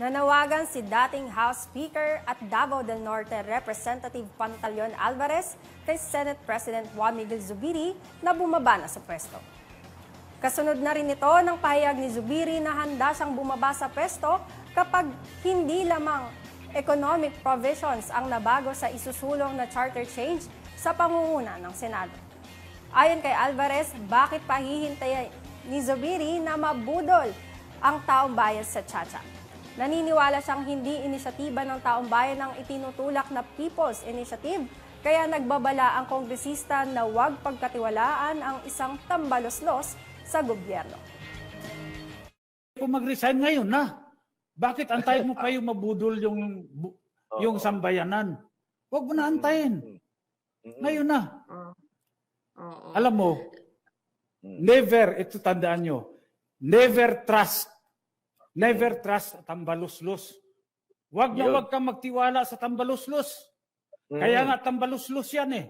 Nanawagan si dating House Speaker at Davao del Norte Representative Pantaleon Alvarez kay Senate President Juan Miguel Zubiri na bumaba na sa pwesto. Kasunod na rin ito ng pahayag ni Zubiri na handa siyang bumaba sa pwesto kapag hindi lamang economic provisions ang nabago sa isusulong na charter change sa pangunguna ng Senado. Ayon kay Alvarez, bakit pahihintayin ni Zubiri na mabudol ang taong bayan sa Chacha? Naniniwala siyang hindi inisyatiba ng taong bayan ang itinutulak na People's Initiative, kaya nagbabala ang kongresista na huwag pagkatiwalaan ang isang tambaloslos sa gobyerno. Kung mag-resign ngayon na, bakit antayin mo pa yung mabudol yung yung sambayanan? Huwag mo na antayin. Ngayon na. Oo. Alam mo, never, ito tandaan nyo, never trust, never trust tambaluslos. Huwag na huwag kang magtiwala sa tambaluslos. Kaya nga tambaluslos yan eh.